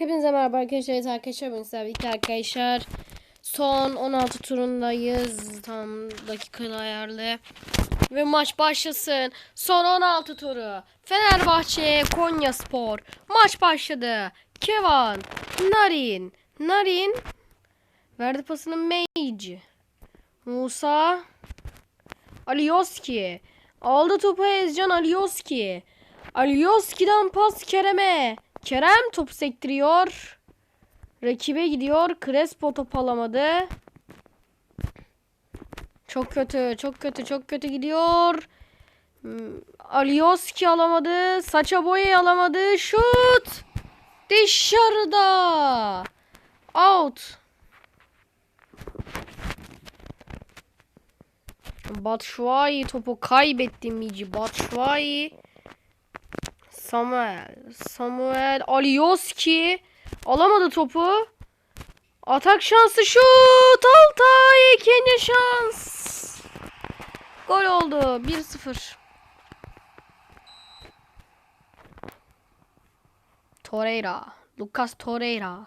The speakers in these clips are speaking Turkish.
Hepinize merhaba arkadaşlar. Evet arkadaşlar ben sizlerle arkadaşlar. Son 16 turundayız. Tam dakikalı ayarlı. Ve maç başlasın. Son 16 turu. Fenerbahçe Konya Spor. Maç başladı. Kevan. Narin. Narin. Verdi pasını Mage. Musa. Alioski. Aldı topu Ezcan Alioski. Alioski'den pas Kerem'e. Kerem topu sektiriyor. Rakibe gidiyor. Crespo top alamadı. Çok kötü, çok kötü, çok kötü gidiyor. Hmm, Alioski alamadı. Saça boyayı alamadı. Şut. Dışarıda. Out. Batshuayi topu kaybetti Mici. Batshuayi. Samuel. Samuel. Alioski. Alamadı topu. Atak şansı şut. Altay. ikinci şans. Gol oldu. 1-0. Torreira. Lucas Torreira.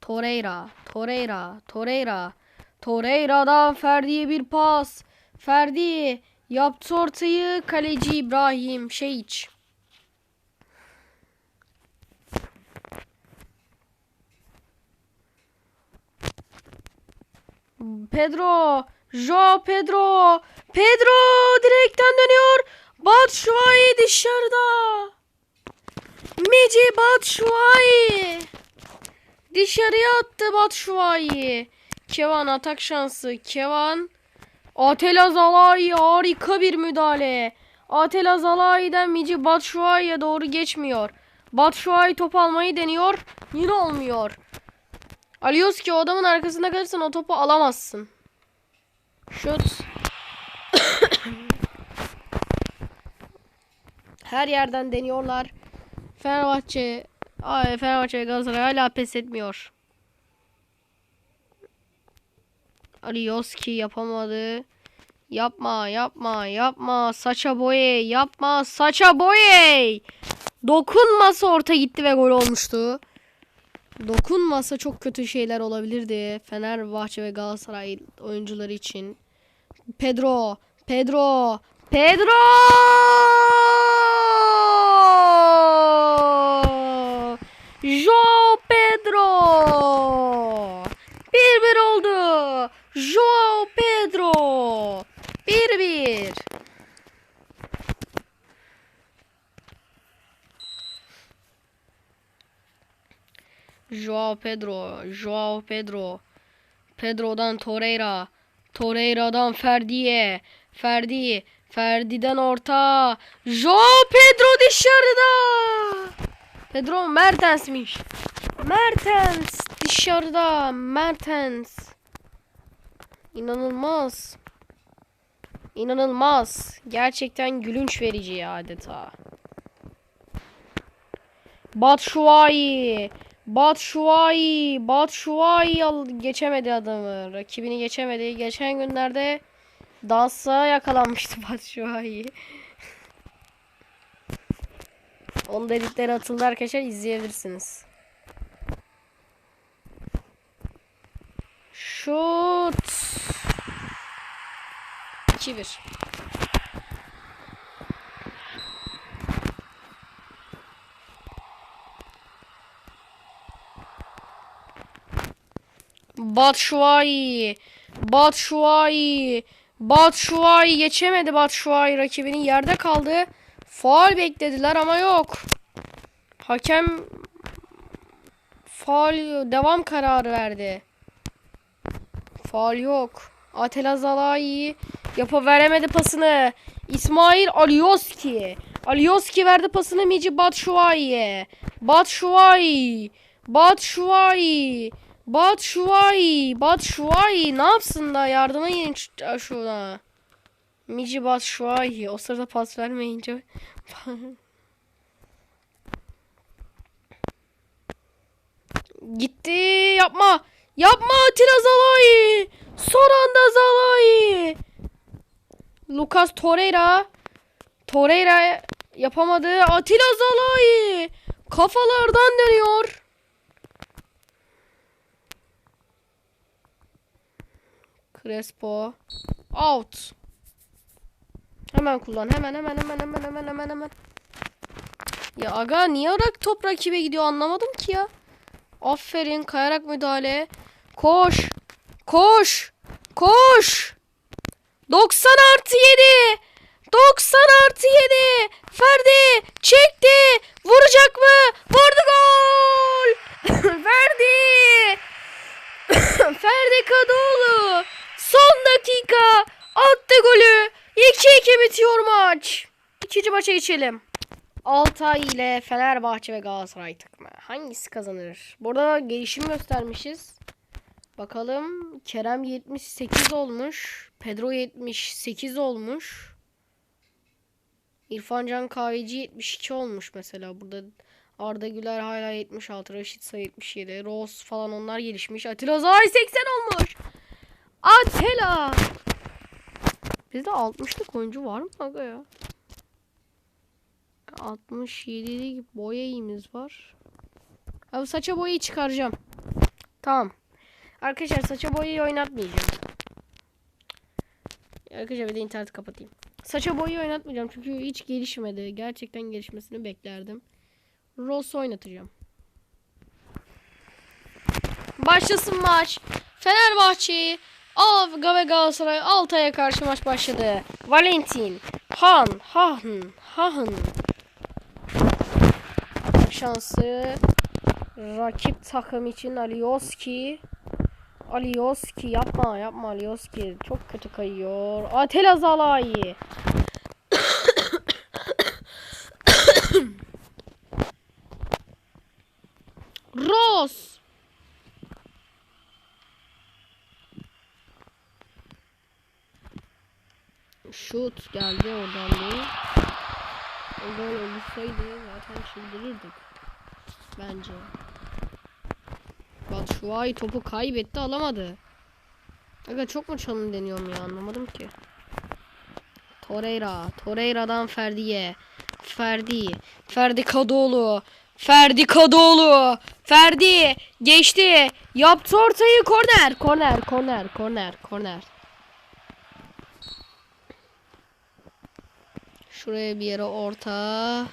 Torreira. Torreira. Torreira. Torreira'dan Ferdi'ye bir pas. Ferdi yaptı ortayı. Kaleci İbrahim Şeyiç. Pedro. Joao Pedro. Pedro direkten dönüyor. Batshuayi dışarıda. Mici Batshuayi. Dışarıya attı Batshuayi. Kevan atak şansı. Kevan. Atela Zalai harika bir müdahale. Atela Zalai'den Mici Batshuayi'ye doğru geçmiyor. Batshuayi top almayı deniyor. Yine olmuyor. Alioski o adamın arkasında kalırsan o topu alamazsın. Şut. Her yerden deniyorlar. Fenerbahçe Ay, Fenerbahçe ve Galatasaray hala pes etmiyor. Alioski yapamadı. Yapma, yapma, yapma. Saça boye, yapma. Saça boye. Dokunmasa orta gitti ve gol olmuştu. Dokunmasa çok kötü şeyler olabilirdi. Fenerbahçe ve Galatasaray oyuncuları için. Pedro, Pedro, Pedro! Joao Pedro! 1-1 oldu. Joao Pedro! 1-1. Joao Pedro, Joao Pedro. Pedro'dan Torreira. Torreira'dan Ferdi'ye. Ferdi. Ferdi'den orta. Joao Pedro dışarıda. Pedro Mertens'miş. Mertens dışarıda. Mertens. İnanılmaz. İnanılmaz. Gerçekten gülünç verici adeta. Batshuayi. Batshuayi. Batshuayi geçemedi adamı. Rakibini geçemedi. Geçen günlerde dansa yakalanmıştı Batshuayi. Onun dedikleri atıldı arkadaşlar izleyebilirsiniz. Şut. 2-1. Batshuayi. Batshuayi. Batshuayi geçemedi Batshuayi rakibinin yerde kaldı. Faal beklediler ama yok. Hakem faal devam kararı verdi. Faal yok. Atela Zalai yapaveremedi pasını. İsmail Alioski. Alioski verdi pasını Mici Batshuayi'ye. Batshuayi. Batshuayi. Batshuayi. Batshuayi ne yapsın da yardıma şu- şuna. Mici Batshuayi. O sırada pas vermeyince. Gitti. Yapma. Yapma Atilla Zalai. Son anda Zalai. Lucas Torreira. Torreira yapamadı. Atilla Zalai. Kafalardan dönüyor. Crespo. Out. Hemen kullan. Hemen hemen hemen hemen hemen hemen hemen. Ya aga niye rak top rakibe gidiyor anlamadım ki ya. Aferin kayarak müdahale. Koş. Koş. Koş. 90 artı 7. 90 artı 7. Ferdi çekti. Vuracak mı? Vurdu gol. Ferdi. Ferdi Kadıoğlu. Son dakika. Attı golü. 2-2 bitiyor maç. İkinci maça geçelim. Altay ile Fenerbahçe ve Galatasaray takımı. Hangisi kazanır? Burada gelişim göstermişiz. Bakalım. Kerem 78 olmuş. Pedro 78 olmuş. İrfan Can Kahveci 72 olmuş mesela. Burada Arda Güler hala 76. Raşit 77. Rose falan onlar gelişmiş. Atilla Zay 80 olmuş. Atilla. Bizde 60'lık oyuncu var mı aga ya? 67'lik boya iyimiz var. Abi saça boyayı çıkaracağım. Tamam. Arkadaşlar saça boyayı oynatmayacağım. Arkadaşlar bir de interneti kapatayım. Saça boyayı oynatmayacağım çünkü hiç gelişmedi. Gerçekten gelişmesini beklerdim. Ross oynatacağım. Başlasın maç. Fenerbahçe Avga ve Galatasaray Altay'a karşı maç başladı. Valentin, Han, Hahn, Şansı rakip takım için Alioski. Alioski yapma yapma Alioski çok kötü kayıyor. Atela Zalai. Ross. Şut geldi oradan değil. O gol olsaydı zaten çıldırırdık. Bence. Batshuayi topu kaybetti alamadı. Aga çok mu çalın deniyorum ya anlamadım ki. Torreira. Torreira'dan Ferdi'ye. Ferdi. Ferdi Kadıoğlu. Ferdi Kadıoğlu. Ferdi. Geçti. Yaptı ortayı. Korner. Korner. Korner. Korner. Korner. Şuraya bir yere orta.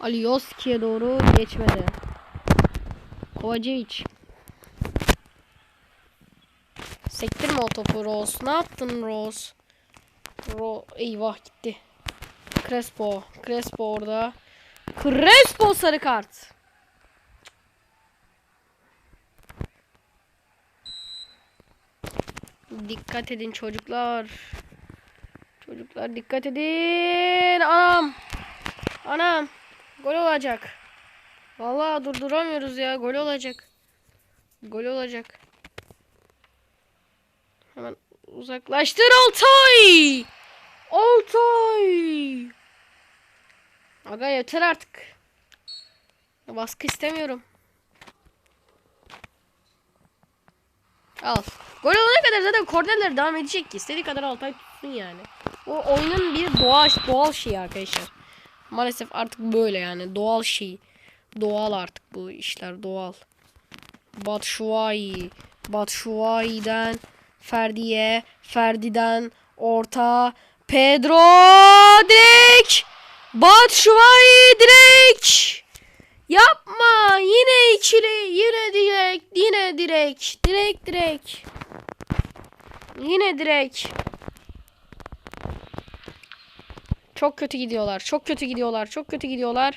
Alioski'ye doğru geçmedi. Kovacevic. Sektirme o topu Rose. Ne yaptın Rose? Ro Eyvah gitti. Crespo. Crespo orada. Crespo sarı kart. Dikkat edin çocuklar. Çocuklar dikkat edin. Anam. Anam. Gol olacak. Vallahi durduramıyoruz ya. Gol olacak. Gol olacak. Hemen uzaklaştır Altay. Altay. Aga yeter artık. Baskı istemiyorum. Al. Gol olana kadar zaten kornerler devam edecek ki. İstediği kadar Altay tutsun yani. O oyunun bir doğal, doğal şeyi arkadaşlar. Maalesef artık böyle yani. Doğal şey. Doğal artık bu işler doğal. Batshuayi. Batshuayi'den Ferdi'ye. Ferdi'den orta. Pedro direkt. Batshuayi direkt. Yapma. Yine ikili. Yine direkt. Yine direkt. Direkt direkt. Yine direkt. Çok kötü gidiyorlar. Çok kötü gidiyorlar. Çok kötü gidiyorlar.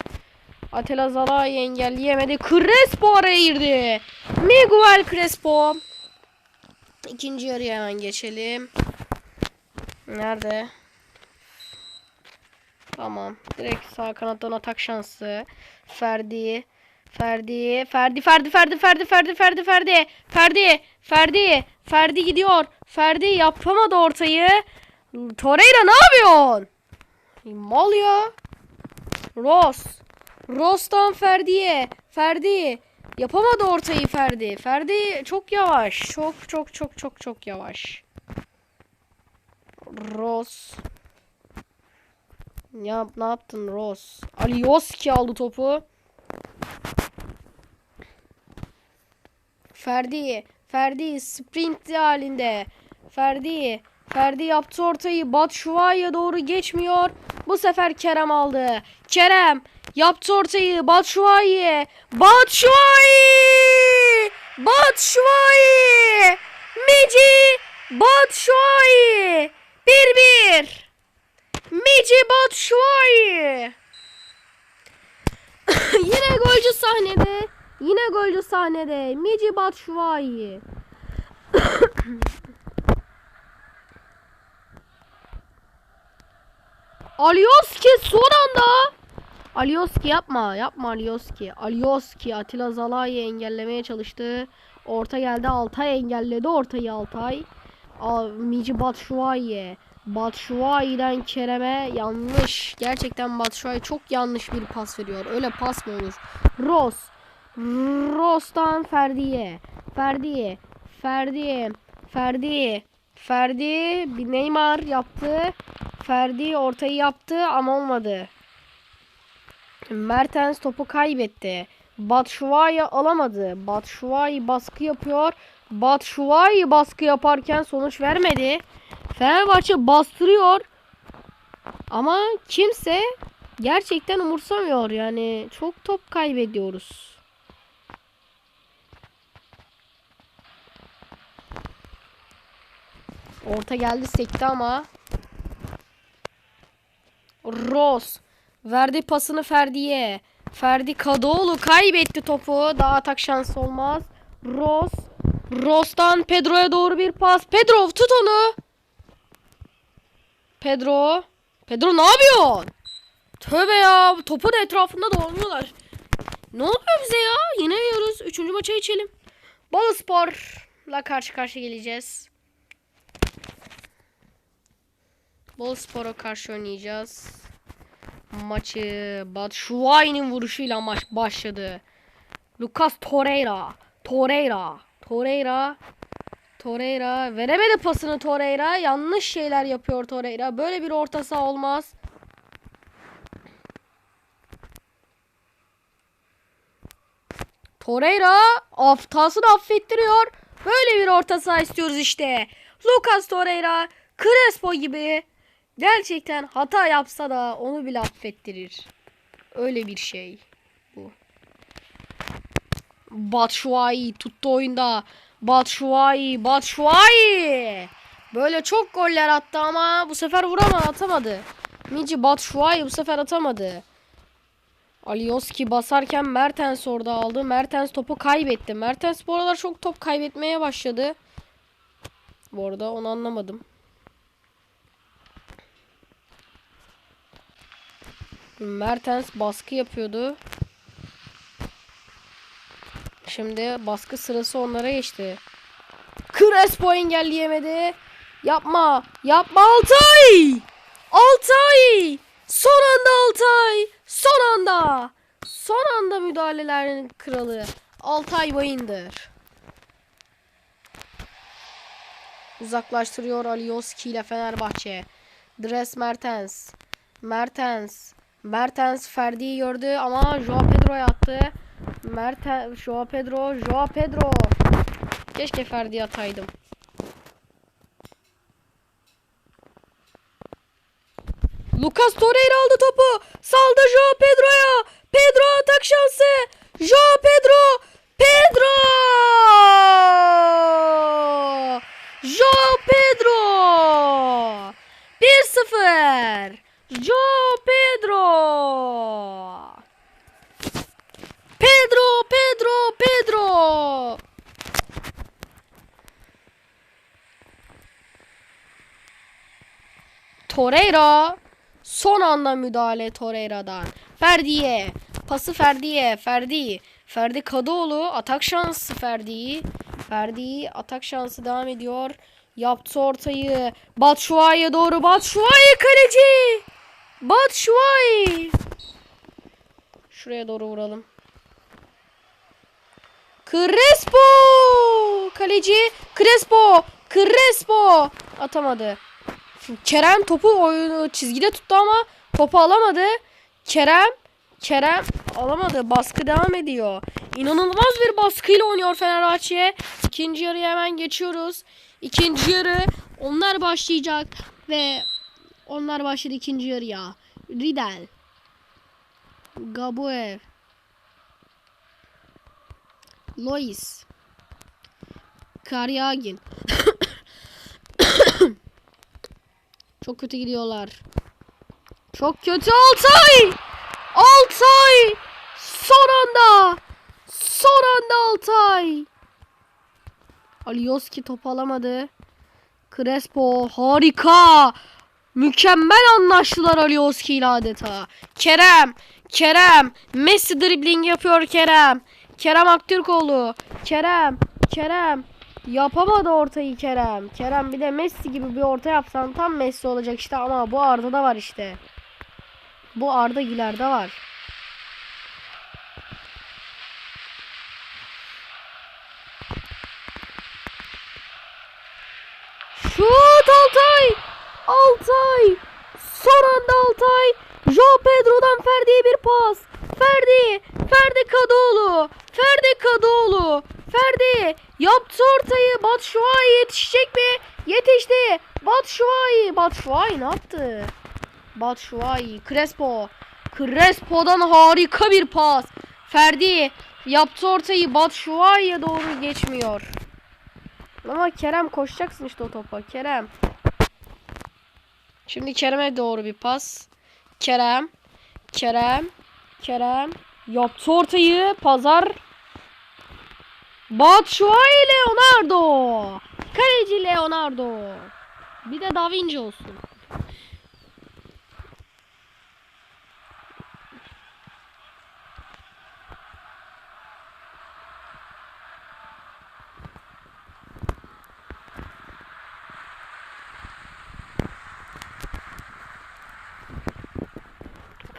Atela Zalai engelleyemedi. Crespo araya girdi. Miguel Crespo. İkinci yarıya hemen geçelim. Nerede? Tamam. Direkt sağ kanattan atak şansı. Ferdi. Ferdi. Ferdi. Ferdi. Ferdi. Ferdi. Ferdi. Ferdi. Ferdi. Ferdi. Ferdi. Ferdi gidiyor. Ferdi yapamadı ortayı. Torreira ne yapıyorsun? Mal ya. Ross. Ross'tan Ferdi'ye. Ferdi. Yapamadı ortayı Ferdi. Ferdi çok yavaş. Çok çok çok çok çok yavaş. Ross. Ya ne yaptın Ross? Alioski aldı topu. Ferdi. Ferdi sprint halinde. Ferdi. Ferdi yaptı ortayı. Batshuayi'ye doğru geçmiyor. Bu sefer Kerem aldı. Kerem yaptı ortayı. Batshuayi. Batshuayi. Batshuayi. Mici Batshuayi. 1-1. Mici Batshuayi. Yine golcü sahnede. Yine golcü sahnede. Mici Batshuayi. Alioski son anda. Alioski yapma. Yapma Alioski. Alioski Atilla Zalai'yi engellemeye çalıştı. Orta geldi. Altay engelledi ortayı Altay. Mici Batshuayi. Batshuayi'den Kerem'e yanlış. Gerçekten Batshuayi çok yanlış bir pas veriyor. Öyle pas mı olur? Ross. Ross'tan Ferdi'ye. Ferdi. Ferdi. Ferdi. Ferdi. Bir Neymar yaptı. Ferdi ortayı yaptı ama olmadı. Mertens topu kaybetti. Batshuayi alamadı. Batshuayi baskı yapıyor. Batshuayi baskı yaparken sonuç vermedi. Fenerbahçe bastırıyor. Ama kimse gerçekten umursamıyor. Yani çok top kaybediyoruz. Orta geldi sekti ama. Ross verdi pasını Ferdi'ye. Ferdi Kadıoğlu kaybetti topu. Daha atak şansı olmaz. Ross. Ross'tan Pedro'ya doğru bir pas. Pedro tut onu. Pedro. Pedro ne yapıyorsun? Tövbe ya. Topun etrafında dolanıyorlar. Ne oluyor bize ya? Yenemiyoruz. Üçüncü maça içelim. Boluspor'la karşı karşıya geleceğiz. Boluspor'a karşı oynayacağız. Maçı Batshuayi'nin vuruşuyla maç başladı. Lucas Torreira. Torreira. Torreira. Torreira veremedi pasını Torreira. Yanlış şeyler yapıyor Torreira. Böyle bir orta saha olmaz. Torreira haftasını affettiriyor. Böyle bir orta saha istiyoruz işte. Lucas Torreira Crespo gibi gerçekten hata yapsa da onu bile affettirir. Öyle bir şey bu. Batshuayi tuttu oyunda. Batshuayi, Batshuayi. Böyle çok goller attı ama bu sefer vuramadı, atamadı. Mici Batshuayi bu sefer atamadı. Alioski basarken Mertens orada aldı. Mertens topu kaybetti. Mertens bu aralar çok top kaybetmeye başladı. Bu arada onu anlamadım. Mertens baskı yapıyordu. Şimdi baskı sırası onlara geçti. Crespo engelleyemedi. Yapma. Yapma Altay. Altay. Son anda Altay. Son anda. Son anda müdahalelerin kralı. Altay Bayındır. Uzaklaştırıyor Alioski ile Fenerbahçe. Dres Mertens. Mertens. Mertens Ferdi'yi gördü ama Joao Pedro'ya attı. Mertens, Joao Pedro, Joao Pedro. Keşke Ferdi'ye ataydım. Lucas Torreira aldı topu. Saldı Joao Pedro'ya. Pedro atak şansı. Joao Pedro. Pedro. Joao Pedro. 1-0. Joao Pedro. Pedro, Pedro. Torreira. Son anda müdahale Torreira'dan. Ferdi'ye. Pası Ferdi'ye. Ferdi. Ferdi Kadıoğlu. Atak şansı Ferdi. Ferdi atak şansı devam ediyor. Yaptı ortayı. Batshuayi'ye doğru. Batshuayi kaleci. Batshuayi. Şuraya doğru vuralım. Crespo! Kaleci Crespo! Crespo! Atamadı. Kerem topu oyunu çizgide tuttu ama topu alamadı. Kerem Kerem alamadı. Baskı devam ediyor. İnanılmaz bir baskıyla oynuyor Fenerbahçe. İkinci yarıya hemen geçiyoruz. İkinci yarı onlar başlayacak ve onlar başladı ikinci yarıya. Riedel. Gabuev. Lois. Karyagin. Çok kötü gidiyorlar. Çok kötü Altay! Altay! Son anda! Son anda Altay! Alioski top alamadı. Crespo harika! Mükemmel anlaştılar Alioski ile adeta. Kerem! Kerem! Messi dribbling yapıyor Kerem. Kerem Aktürkoğlu. Kerem! Kerem! Yapamadı ortayı Kerem. Kerem bir de Messi gibi bir orta yapsan tam Messi olacak işte ama bu Arda'da var işte. Bu Arda Güler'de var. Şut Altay! Altay! Son anda Altay! Joao Pedro'dan Ferdi'ye bir pas. Ferdi! Ferdi Kadıoğlu! Ferdi Kadıoğlu! Ferdi! Yaptı ortayı. Batshuayi yetişecek mi? Yetişti. Batshuayi! Batshuayi ne yaptı? Batshuayi, Crespo. Crespo'dan harika bir pas. Ferdi yaptı ortayı Batshuayi'ye doğru geçmiyor. Ama Kerem koşacaksın işte o topa. Kerem. Şimdi Kerem'e doğru bir pas. Kerem. Kerem. Kerem. Yaptı ortayı. Pazar. Batshuayi Leonardo. Kaleci Leonardo. Bir de Da Vinci olsun.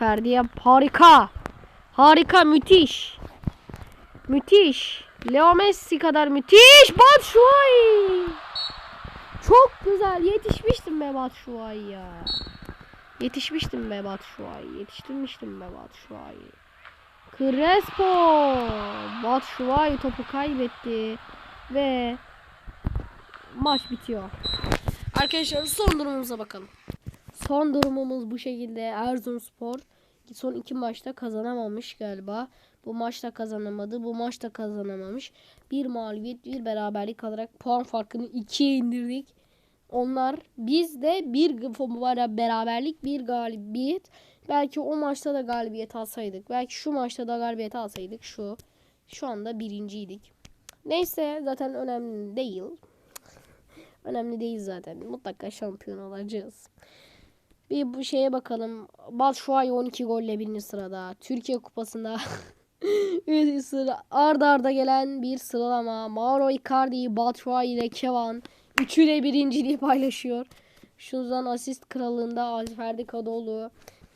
Ferdi'ye harika. Harika müthiş. Müthiş. Leo Messi kadar müthiş. Batshuayi. Çok güzel. Yetişmiştim be Batshuayi ya. Yetişmiştim be Batshuayi. Yetiştirmiştim be Batshuayi. Crespo. Batshuayi topu kaybetti. Ve maç bitiyor. Arkadaşlar son durumumuza bakalım. Son durumumuz bu şekilde. Erzurumspor son iki maçta kazanamamış galiba. Bu maçta kazanamadı. Bu maçta kazanamamış. Bir mağlubiyet, bir beraberlik alarak puan farkını ikiye indirdik. Onlar biz de bir beraberlik, bir galibiyet. Belki o maçta da galibiyet alsaydık. Belki şu maçta da galibiyet alsaydık. Şu şu anda birinciydik. Neyse zaten önemli değil. Önemli değil zaten. Mutlaka şampiyon olacağız. Bir bu şeye bakalım. Batshuayi 12 golle birinci sırada. Türkiye Kupası'nda sıra arda arda gelen bir sıralama. Mauro Icardi, Batshuayi ile Kevan üçüyle birinciliği paylaşıyor. Şundan asist kralında Ferdi Kadıoğlu.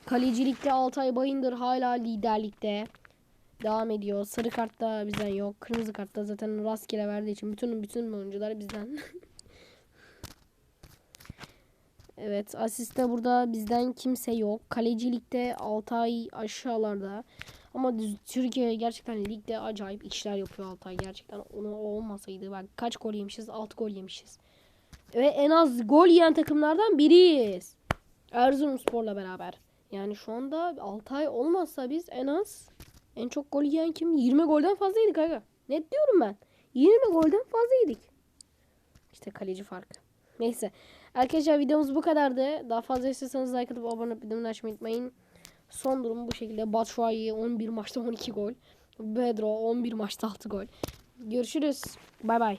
Kalecilikte Altay Bayındır hala liderlikte. Devam ediyor. Sarı kartta bizden yok. Kırmızı kartta zaten rastgele verdiği için bütün bütün oyuncular bizden. Evet asiste burada bizden kimse yok. Kalecilikte Altay aşağılarda. Ama Türkiye gerçekten ligde acayip işler yapıyor Altay. Gerçekten onu olmasaydı bak kaç gol yemişiz? 6 gol yemişiz. Ve en az gol yiyen takımlardan biriyiz. Erzurumspor'la beraber. Yani şu anda Altay olmazsa biz en az en çok gol yiyen kim? 20 golden fazla yedik aga. Net diyorum ben. 20 golden fazla yedik. İşte kaleci farkı. Neyse. Arkadaşlar videomuz bu kadardı. Daha fazla istiyorsanız like atıp abone olup bildirimleri açmayı unutmayın. Son durum bu şekilde. Batshuayi 11 maçta 12 gol. Pedro 11 maçta 6 gol. Görüşürüz. Bay bay.